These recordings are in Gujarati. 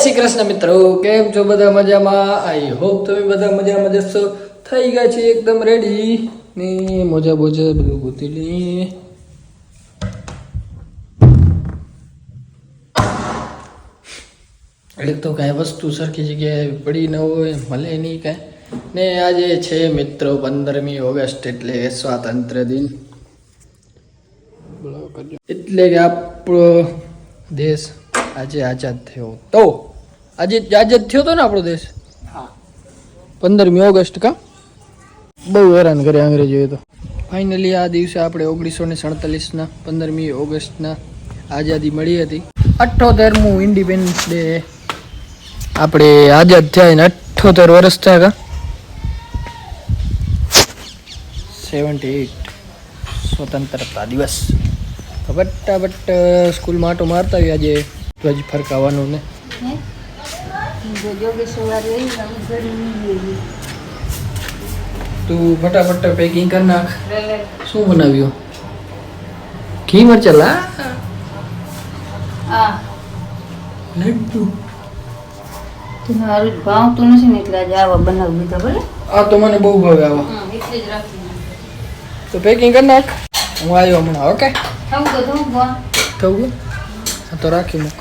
શ્રી કૃષ્ણ મિત્રો, કેમ છો બધા મજામાં? આઈ હોપ તમે બધા મજામાં જશો થઈ ગયા છે એકદમ રેડી ને મોજા બોજા બધું ગોતી લઈએ એક તો કાંઈ વસ્તુ સરખી જગ્યાએ પડી ન હોય, મળે નહીં કાંઈ. ને આજે છે મિત્રો પંદરમી ઓગસ્ટ, એટલે સ્વાતંત્ર દિન. એટલે કે આપણો દેશ આજે આઝાદ થયો. તો આજે આઝાદ થયો તો ને આપણો દેશ? પંદરમી ઓગસ્ટ કા? બહુ હેરાન કરે અંગ્રેજોએ તો. ફાઇનલી આ દિવસે આપણે ઓગણીસો ને સડતાલીસના પંદરમી ઓગસ્ટના આઝાદી મળી હતી. અઠ્ઠોતેરમું ઇન્ડિપેન્ડન્સ ડે આપણે આઝાદ થયા ને અઠ્ઠોતેર વર્ષ થયા કા? સેવન્ટી એઇટ સ્વતંત્રતા દિવસ. તો બટ્ટા સ્કૂલમાં આટો મારતા આવ્યા આજે. ધ્વજ ફરકાવવાનું ને. જો નહીં તું ફટાફટ પેકિંગ કરી નાખ. શું બનાવ્યું? ઘી મરચા લા? લડ્ડુ તું મારું ભાવતું નથી ને એટલે આજે આવા બનાવી દીધા ભલે? આ તો મને બહુ ભાવે આવા. જ તો પેકિંગ કરી નાખ. હું આવ્યો હમણાં ઓકે? થવું તો થવું તો રાખી મૂક.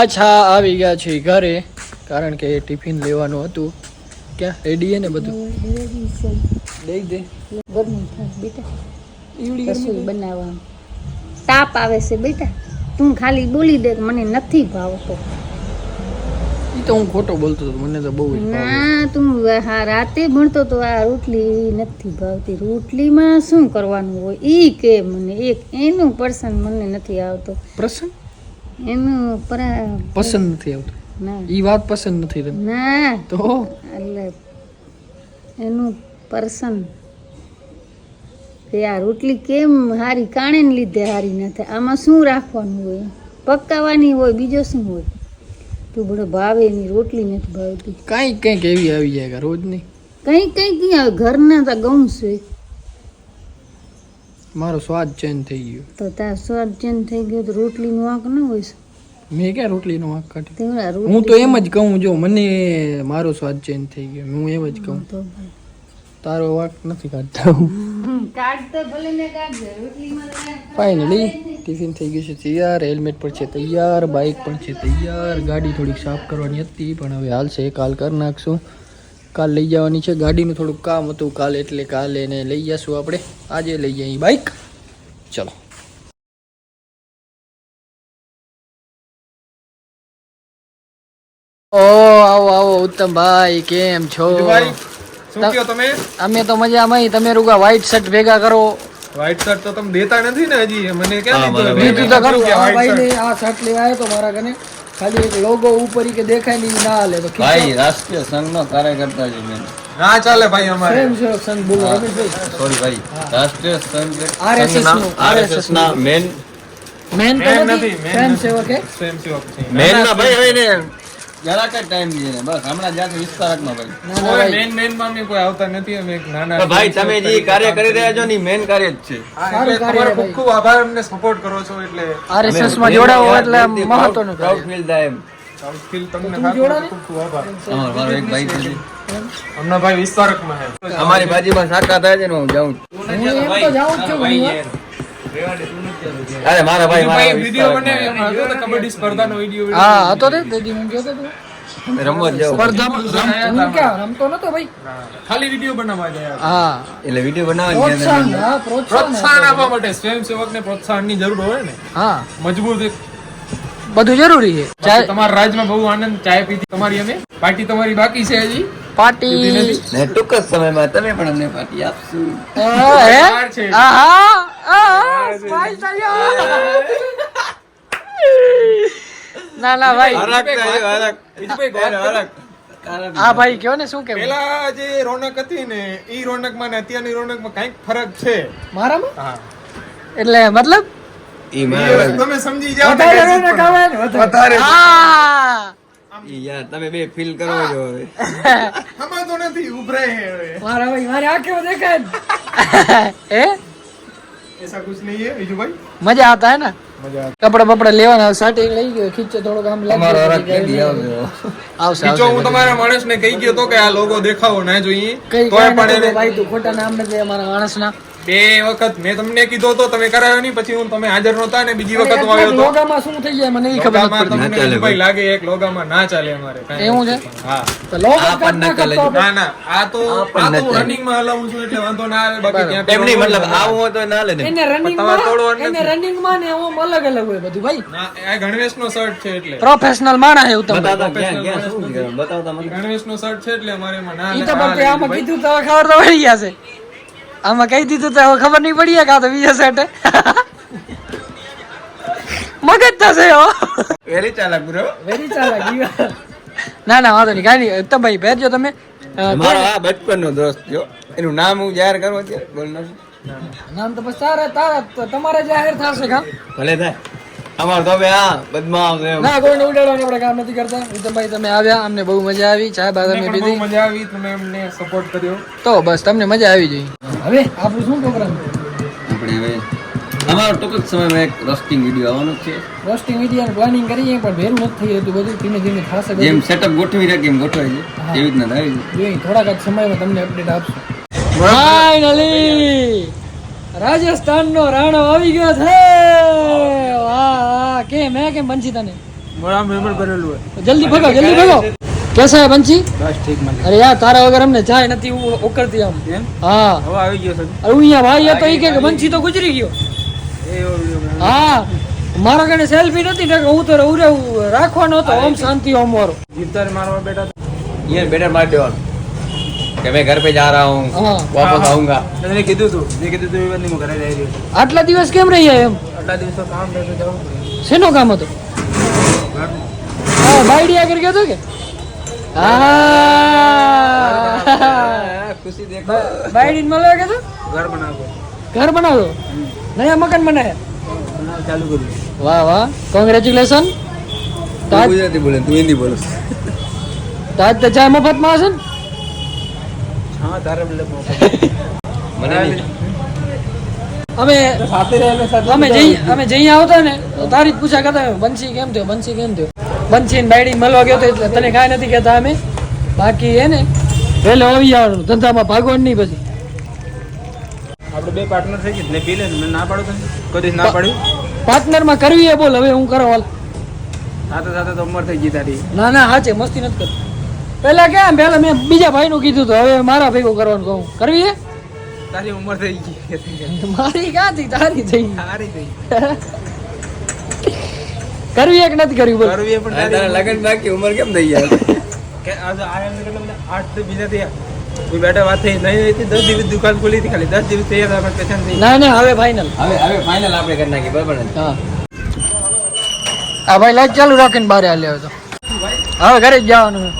પાછા આવી ગયા છે ઘરે કારણ કે ટિફિન લેવાનું હતું. ક્યાં? રેડી ને બધું? દઈ દે. ગરમી થાય બેટા. ઈવડી રસોઈ બનાવવા તાપ આવે છે બેટા. તું ખાલી બોલી દે મને નથી ભાવતો. ઈ તો હું ખોટો બોલતો હતો મને તો બહુ ના તું હા રાતે ભણતો તો આ રોટલી નથી ભાવતી. રોટલીમાં શું કરવાનું હોય? ઈ કે મને એક એનું પર્સન મને નથી આવતો. પ્રસન્ન એનું પસંદ નથી આવતું. ના. ઈ વાત પસંદ નથી તને ના. તો? એટલે એનું પર્સન. કે આ રોટલી કેમ હારી કાણે ને લીધે હારી ના થાય? આમાં શું રાખવાનું હોય? પકાવવાની હોય બીજો શું હોય? તું બધો ભાવે ની રોટલી નથી ભાવતી. કાંઈક કંઈક એવી આવી જાય કે રોજ નહીં કઈ કઈ કઈ આવે ઘરના તો ગમ છે. મારો સ્વાદ ચેન્જ થઈ ગયો. તો તાર સ્વાદ ચેન્જ થઈ ગયો તો રોટલીનું વાંક ન હોય મેં ક્યાં રોટલીનો વાંક કાઢી? તેવડા હું તો એમ જ કહું જો મને મારો સ્વાદ ચેન્જ થઈ ગયો. હું એમ જ કહું. તો તારો વાંક નથી કાઢતા. હું ફાઇનલી ટિફિન થઈ ગયું છે તૈયાર હેલ્મેટ પણ છે તૈયાર બાઇક પણ છે તૈયાર ગાડી થોડીક સાફ કરવાની હતી પણ હવે હાલ છે કાલ કરી નાખશું. કાલ લઈ જવાની છે. ગાડીનું થોડુંક કામ હતું કાલે એટલે કાલે એને લઈ જશું આપણે. આજે લઈ જઈએ બાઇક ચલો. ઓ આવો આવો ઉત્તમભાઈ કેમ છો? ભાઈ તમે? અમે તો મજામાં અહીં. તમે રૂગા વ્હાઈટ શર્ટ ભેગા કરો. વ્હાઈટ શર્ટ તો તમે દેતા નથી ને હજી. મને ક્યાં લીધું તો ખરું કે આ શર્ટ લેવા આવ્યો તો મારા કને ખાલી એક લોગો ઉપર કે દેખાય નહીં ના હાલે ભાઈ રાષ્ટ્રીય સંઘનો કાર્યકર્તા છે મેં. ના ચાલે ભાઈ અમારે. સ્વયં સેવક સંઘ બોલો રમેશભાઈ. સોરી ભાઈ રાષ્ટ્રીય સંઘ આરએસએસ નો આરએસએસ ના. મેન મેન તો નથી? નથી, man સ્વયં સેવક હે? સ્વયંસેવક છે. મેન ના ભાઈ હવે ને જરાક જ ટાઈમ ને બસ. હમણાં જ્યાં વિસ્તારકમાં ભાઈ. કોઈ મેન main માં કોઈ આવતા નથી અમે એક નાના ભાઈ તમે જે કાર્ય કરી રહ્યા છો ને મેન કાર્ય જ છે. તમારો ભાઈ. ખૂબ ખૂબ આભાર અમને સપોર્ટ કરો છો એટલે આરએસએસમાં જોડાવો એટલે મહત્વનું પ્રાઉડ ફીલ થાય એમ. feel તમને તું થાય જોડાને? ખૂબ ખૂબ આભાર. અમારો એક ભાઈ છે હમણાં ભાઈ વિસ્તારકમાં છે. અમારી બાજુમાં શાખા થાય છે ને હું જાઉં હું એમ તો જાઉં છું. અરે મારા ભાઈ મારા ભાઈ વીડિયો બને હતો તો કબડ્ડી સ્પર્ધાનો વિડિયો હા હતો રે દેદી હું કહેતો હતો રમવા જાવ. સ્પર્ધામાં હું ક્યાં? રમતો નતો ભાઈ? ખાલી વીડિયો બનાવવા જાય હા. એટલે વીડિયો બનાવવા ગયા પ્રોત્સાહન હતા. હા પ્રોત્સાહન પ્રોત્સાહન આપવા માટે સ્વયંસેવકને પ્રોત્સાહનની જરૂર હોય ને. હા. મજબૂત બધું જરૂરી છે. ચાય તમારા રાજમાં બહુ આનંદ ચાય પીધી તમારી અમે પાર્ટી તમારી બાકી છે હજી? પાર્ટી? ને ટૂંક જ સમયમાં તમે પણ અમને પાર્ટી આપશો. હે? આહા. ના ના ભાઈ. હા ભાઈ કયો ને શું કે પેલા જે રોનક હતી ને ઈ રોનકમાં ને અત્યારની રોનકમાં કંઈક ફરક છે. મારામાં? હા. એટલે મતલબ? તમે સમજી જાઓ વધારે રોનક. હા. યાર તમે બે ફીલ કરો છો હવે. હમાતો નથી ઉભરાય હવે. મારા ભાઈ મારી આંખે દેખાય. હે? એસા કુછ નહીં હે બીજું ભાઈ મજા આવતા હે ને મજા કપડા બપડા લેવાના સાટી લઈ ગયો ખીચો થોડોક આમ લાગી આવશે બીજો હું તમારા માણસને કહી ગયો તો કે આ લોગો દેખાવો ના જોઈએ. તોય પણ ભાઈ તું ખોટા નામ નથી અમારા માણસના. બે વખત મેં તમને કીધો તો તમે કરાયો નહીં પછી હું તમે હાજર નહોતા ને બીજી વખત હું આવ્યો તો. લોગામાં શું થઈ જાય મને ઈ ખબર નથી ના ચાલે તમને ભાઈ. લાગે એક લોગામાં ના ચાલે અમારે એવું છે? હા. તો લોગા પણ. નાખો તો ના ના આ તો આ તો રનિંગમાં હલાવું છું એટલે વાંધો ના આવે બાકી ત્યાં એમ નહીં મતલબ આવું હોય તો ના લે ને. એને રનિંગ તમારે તોડવાનું એને રનિંગમાં ને ઓમ અલગ અલગ હોય બધું ભાઈ. ના આ ગણવેશ નો શર્ટ છે એટલે. પ્રોફેશનલ માણસ એવું તમે બતાવતા ક્યાં ક્યાં શું બતાવતા મને? ગણવેશ નો શર્ટ છે એટલે અમારે એમાં ના ઈ તો આમાં કીધું તો ખબર તો પડી ગયા છે. આમાં કહી દીધું તો હવે ખબર નહીં પડી કાં તો બીજો સેટ. મગજ થશે વેરી ચાલાક બ્રો વેરી ચાલાકી ના ના વાંધો નહીં કાંઈ નહીં. તો ભાઈ પહેરજો તમે. મારો આ બચપન નો દોસ્ત જો. એનું નામ હું જાહેર કરું અત્યારે બોલ. નામ તો પછી તારા તારા તો તમારે જાહેર થશે કા? ભલે થાય. અમાર તો આ બદમામ છે ના કોઈને ઉડાડવાનું આપણે કામ નથી કરતા. ભાઈ તમે આવ્યા અમને બહુ મજા આવી. ચા બા તમે પીધી. મજા આવી તમે અમને સપોર્ટ કર્યો. તો બસ તમને મજા આવી જઈ હવે આપણું શું પ્રોગ્રામ આપણે હવે અમારો ટૂંક જ સમયમાં એક રોસ્ટિંગ વીડિયો આવવાનો છે. રોસ્ટિંગ વીડિયો પ્લાનિંગ કરીએ પણ ભેરું નથી થઈ હતું બધું. ધીમે ધીમે થશે બધું. જેમ સેટઅપ ગોઠવી રહ્યા એમ ગોઠવાય છે. એવી રીતના થાય છે. જોઈએ થોડાક જ સમયમાં તમને અપડેટ આપશું. ફાઇનલી રાજસ્થાનનો રાણો આવી ગયો છે! હા હા કે મેં કે બંસી તને? ભરેલું હોય. જલ્દી ભગો જલ્દી ભગો. કેસા હે બંસી મને. અરે તારા વગર અમને જાય નથી હું આમ. હા. હવે આવી ગયો હું અહીંયા ભાઈ હતો ઈ કે બંસી તો ગુજરી ગયો. હા. મારા કને સેલ્ફી નથી હું તો રાખવાનો હતો ઓમ શાંતિ ઓમ મારો જીવતા મારવા બેટા યાર બેટા માર દેવાનો. કે મેં ઘર પે જા રહા હું વાપસ આઉંગા. કીધું તું આટલા દિવસ કેમ રહી એમ? આટલા કામ રહેતું બાઈડી આગળ ગયો હતો કે? હા. ખુશી મકાન બનાવ્યા ચાલુ કર્યું. વાહ વાહ. કોંગ્રેચ્યુલેશન ગુજરાતી બોલે તું હિન્દી બોલો. તો આજ તો ચા મફતમાં હશે ને? હા તારે મને અમે સાથે સાથે અમે જઈ અમે જઈ આવતા ને તો તારી જ પૂછા કરતા બંસી કેમ થયો? બંસી કેમ થયો? બંસી ને બાયડી મળવા ગયો તો એટલે તને કાંઈ નથી કહેતા અમે. બાકી હે ને વહેલો આવી જવાનું ધંધામાં ભાગવાનું નહીં પછી. આપણે બે પાર્ટનર થઈ ગયા. ને પી લે મેં ના પાડું તને કદી ના પાડ્યું? પાર્ટનરમાં કરવી એ બોલ. હવે હું કરો હાલ. સાથે સાથે તો ઉંમર થઈ ગઈ તારી. ના ના હાચે. મસ્તી નથી કરતી પેલા કેમ? પેલા મેં બીજા ભાઈનું કીધું તો હવે મારા ભેગું કરવાનું કહું. કરવી હે તારી ઉંમર થઈ ગઈ મારી ક્યાંથી? તારી થઈ તારી થઈ કરવી એક નથી કરવી બોલ. કરવી પણ તારી લગન બાકી ઉંમર કેમ થઈ જાય? કે આજ આયા ને કેટલા આઠ તો બીજા થયા. કોઈ બેઠા વાત થઈ નહીં હતી દસ દિવસ દુકાન ખોલી હતી ખાલી. દસ દિવસ તૈયાર આપણે પેશન થઈ ના ના હવે ફાઇનલ હવે હવે ફાઇનલ આપણે કરી નાખી બરાબર હા. આ ભાઈ લાઈટ ચાલુ રાખીને બહાર હાલ્યો હતો હવે ઘરે જ જવાનું.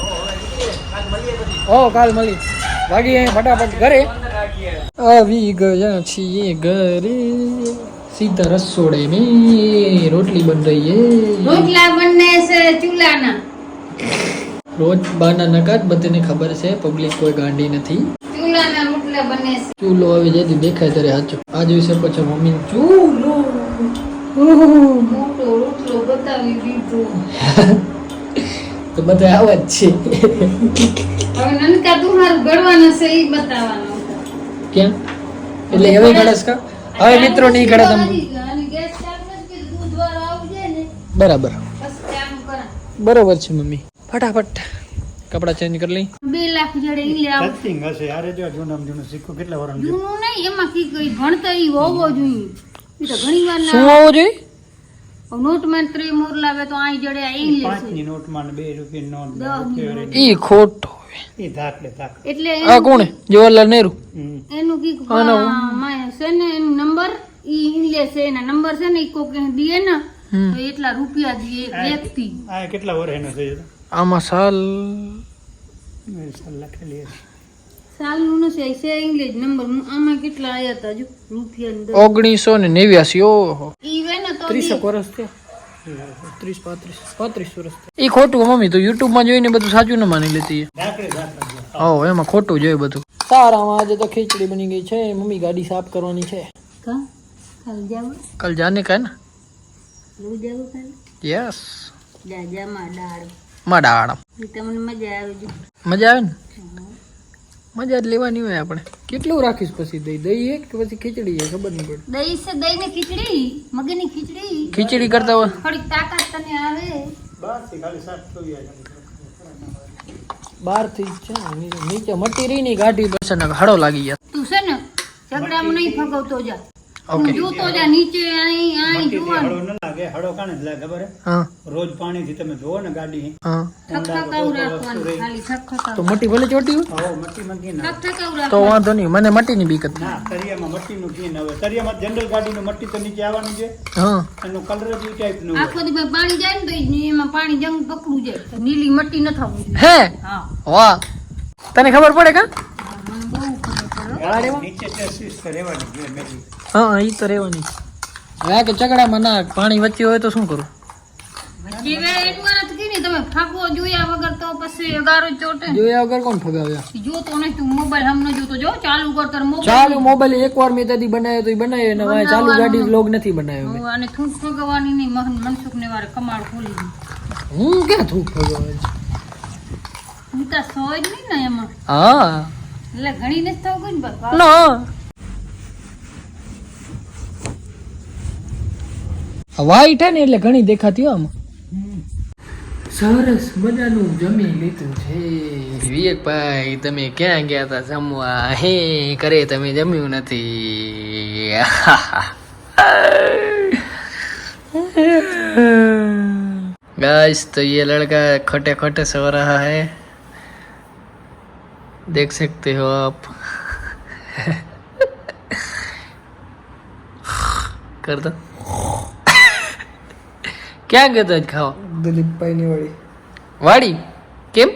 ઓ કાલ મળી બાકી અહીં ફટાફટ ઘરે. આવી ગયા છીએ ઘરે. સીધા રસોડે મે રોટલી બન રહી હે રોટલા બનને છે ચૂલાના. રોજ બાના નકાત બધાને ખબર છે પબ્લિક કોઈ ગાંડી નથી. ચૂલાના રોટલા બને છે. ચૂલો આવી જતી દેખાય ત્યારે હાચો આ દિવસે પછી મમ્મી ચૂલો. મોટો રોટલો બતાવી દીધો. તો બધા આવા જ છે. હવે નનકા તું હારું ગળવાના છે એ બતાવવાનો. ક્યાં? એટલે હવે ગણેશ કા હવે મિત્રો નહીં ગણે તમે. બરાબર. બસ ચાલુ કરા. બરોબર છે મમ્મી. ફટાફટ. કપડા ચેન્જ કરી લઈ. બે લાખ જડે ઈ લે આવું. સત્સંગ હશે. યારે જો જૂનામાં જૂનું સિક્કો કેટલા વર્ષ જૂનું નહીં એમાં કી કઈ ભણતા ઈ હોવો જોઈએ. ઈ તો ઘણી વાર શું હોવો જોઈએ? નોટમાં ત્રી મોર લાવે તો આઈ જડે આ ઇંગ્લિશ પાંચની નોટમાં ને બે રૂપિયા નોટ ને દસની રૂપિયા ઈ ખોટો. એ ધાકડે ધાક. એટલે આ કોણ? જવાહરલાલ નહેરુ? એનું કી છે ને એનું નંબર ઈ ઇંગ્લિશ છે એના નંબર છે ને ઈ કોક દીએ ને તો એટલા રૂપિયા દીએ વ્યક્તિ. આ કેટલા વર્ષનો છે આમાં સાલ લખેલી સાલનું નથી છે ઇંગ્લિશ નંબર. આમાં કેટલા આયા હતા જો રૂપિયા ઓગણીસો ને નેવ્યાસી ઓહો. ઈ વે ને તો ત્રીસેક વર્ષ થયા. ત્રીસ પાંત્રીસ પાંત્રીસ વર્ષ એ ખોટું મમ્મી તો યુટ્યુબ જોઈને બધું સાચું ન માની લેતી હો એમાં ખોટું જોયું બધું. સારામાં આજે તો ખીચડી બની ગઈ છે મમ્મી ગાડી સાફ કરવાની છે. કાલ જાને કા ને? યસ. આવે મજા આવે ને? મજા જ લેવાની હોય આપણે. કેટલું રાખીશ પછી દહીં? દહીં એક કે પછી ખીચડી છે ખબર નહીં પડે. દહીં છે દહીં ને ખીચડી મગની ખીચડી. ખીચડી કરતા હોય. થોડીક તાકાત તને આવે. બસ ખાલી સાત ચોવીસ બારથી છે ને, નીચે- મટી રહી ની ગાડી બસ ને હળો લાગી ગયા તું છે ને ઝઘડામાં નહીં ફગવતો જા. ઓકે. જોતો જા નીચે આઈ આઈ જોવાનું. હળો ન લાગે હળો કાને જ લાગે ખબર હા? રોજ પાણીથી તમે ધોવો ને ગાડી. હા. ઠકઠકાવું રાખવાનું ખાલી ઠકઠકાવું તો મટી ભલે ચોટી હોય? હવો મટી મંગી ના. ઠકઠકાવું તો વાંધો નહીં મને મટીની બીક હતી. ના તરિયામાં નું ઘી ના હોય. તરિયામાં જનરલ ગાડીનું મટી તો નીચે આવવાનું છે. હા. એનું કલર જ ટાઈપનું આખો દી પાણી જાય ને તો એમાં પાણી જંગ પકડું જાય. નીલી મટ્ટી ન થવું હે? હા. વાહ. તને ખબર પડે કા? મને બહુ ખબર પડે નીચે ટેસ્ટ છે મેગી. હા એ તો રહેવાની. વ્યા કે ચકડામાં ના પાણી વચ્ચે હોય તો શું કરું? વચ્ચે વે એક વાર જ કીધી તમે ફાગો જોયા વગર તો પછી અગારો જ ચોટે. જોયા વગર કોણ ફગાવ્યા જોતો નહીં મોબાઈલ હમણાં જોતો જો ચાલુ મોબાઈલ ચાલુ મોબાઈલ મેં ત્યાંથી બનાવ્યો તો બનાવ્યો ને હવે ચાલુ ગાડી લોગ નથી બનાવ્યો આને થૂંક ફગવાની નહીં મહન મનસુખ ને વારે કમાળ ખોલી હું ક્યાં થૂંક ફગાવે? હું સોય જ નહીં ને એમાં. હા. એટલે ઘણી નથી થવું ને બાપા વાઈટ હે ને એટલે ઘણી દેખાતી હોય આમાં સરસ મજાનું જમી લીધું છે વિવેકભાઈ તમે ક્યાં ગયા હતા જમવા હે કરે તમે જમ્યું નથી गाइस तो ये लड़का खटे खटे सो रहा है देख सकते हो आप कर दो ક્યાં ગયો તો આજ ખાવા? દિલીપભાઈ ની વાળી વાડી? કેમ?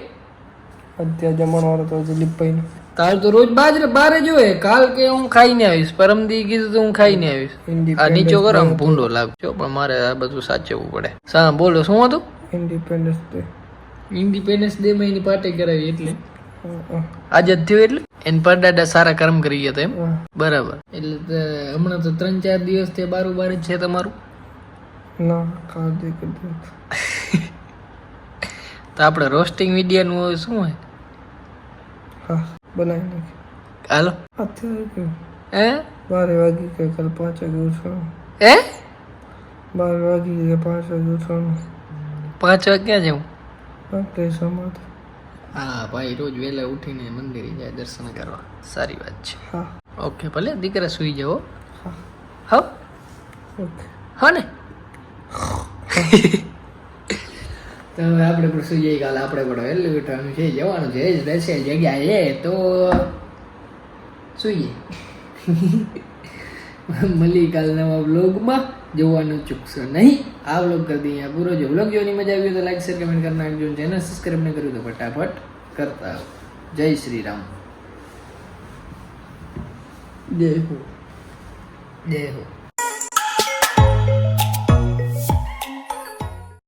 અત્યારે જમણવાળો તો દિલીપભાઈ નો તાર તો રોજ બાજરે બારે જ હોય કાલ કે હું ખાઈને આવીશ. પરમદી કીધું તો હું ખાઈને આવીશ. આ નીચો કરો આમ ભૂંડો લાગજો પણ મારે આ બધું સાચવવું પડે. સા બોલો શું હતું? ઇન્ડિપેન્ડન્સ ડે ઇન્ડિપેન્ડન્સ ડે માં એની પાર્ટી કરાવી એટલે? આજે જ થયું એટલે? એને પરદાદા સારા કર્મ કરી ગયા હતા એમ? બરાબર. એટલે હમણાં તો ત્રણ ચાર દિવસથી બારું બાર જ છે તમારું? ના ખાધે કદે તો આપણે રોસ્ટિંગ વિડિયાનું શું હોય? હા બનાવી નાખી. હાલો. અત્યારે કે હે? બારે વાગી કે કાલ પાંચ વાગે ઉઠવાનું. હે? બાર વાગી કે પાંચ વાગે ઉઠવાનું. પાંચ વાગે ક્યાં જવું આપણે સમાધ. હા ભાઈ રોજ વહેલા ઉઠીને મંદિરે જાય દર્શન કરવા. સારી વાત છે. હા. ઓકે ભલે દીકરા સુઈ જાઓ. હા. હા ઓકે. હા ને? તો હવે આપણે પણ સુઈ જઈએ? કાલે આપણે પણ વહેલું ઉઠવાનું છે જવાનું છે જ રહેશે જગ્યા એ. તો સુઈએ મળી કાલ નવા બ્લોગમાં જોવાનું ચૂકશો નહીં. આ બ્લોગ કરી દઈએ પૂરો. જો બ્લોગ જોવાની મજા આવી તો લાઈક શેર કમેન્ટ કરી નાખજો ચેનલ સબસ્ક્રાઈબ ન કર્યું તો ફટાફટ કરતા જય શ્રી રામ. જય હો જય હો